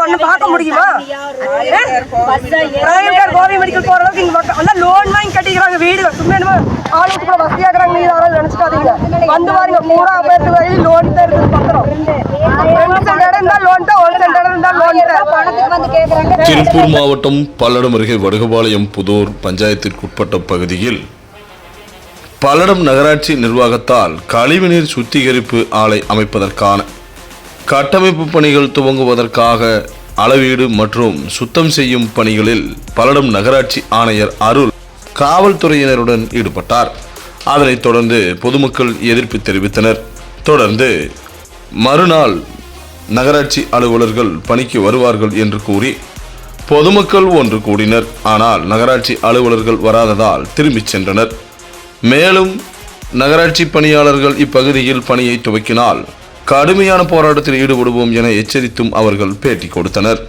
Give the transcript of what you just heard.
பண்ண பார்க்க முடியுமா? பிரைவேட் கார் கோவை மெடிக்கல் போற அளவுக்கு இங்க மக்கள் எல்லாம் லோன் வாங்கி கட்டிக்கிறாங்க வீடு. சும்மா என்னமோ ஆளுக்கு கூட வசதியாக்குறாங்க. நீங்க யாராவது நினைச்சுக்காதீங்க. வந்து பாருங்க பூரா பேருக்கு வழி லோன் தான் இருக்குது பத்திரம். ரெண்டு சென்ட் இடம் இருந்தா லோன் தான் ஒரு சென்ட் இடம் இருந்தா லோன் தான். திருப்பூர் மாவட்டம் பல்லடம் அருகே வடுகபாளையம் புதூர் பஞ்சாயத்திற்குட்பட்ட பகுதியில் பல்லடம் நகராட்சி நிர்வாகத்தால் கழிவுநீர் சுத்திகரிப்பு ஆலை அமைப்பதற்கான கட்டமைப்பு பணிகள் துவங்குவதற்காக அளவீடு மற்றும் சுத்தம் செய்யும் பணிகளில் பல்லடம் நகராட்சி ஆணையர் அருள் காவல்துறையினருடன் ஈடுபட்டார். அதனைத் தொடர்ந்து பொதுமக்கள் எதிர்ப்பு தெரிவித்தனர். தொடர்ந்து மறுநாள் நகராட்சி அலுவலர்கள் பணிக்கு வருவார்கள் என்று கூறி பொதுமக்கள் ஒன்று கூடினர். ஆனால் நகராட்சி அலுவலர்கள் வராததால் திரும்பிச் சென்றனர். மேலும் நகராட்சி பணியாளர்கள் இப்பகுதியில் பணியை துவக்கினால் கடுமையான போராட்டத்தில் ஈடுபடுவோம் என எச்சரித்தும் அவர்கள் பேட்டி கொடுத்தனர்.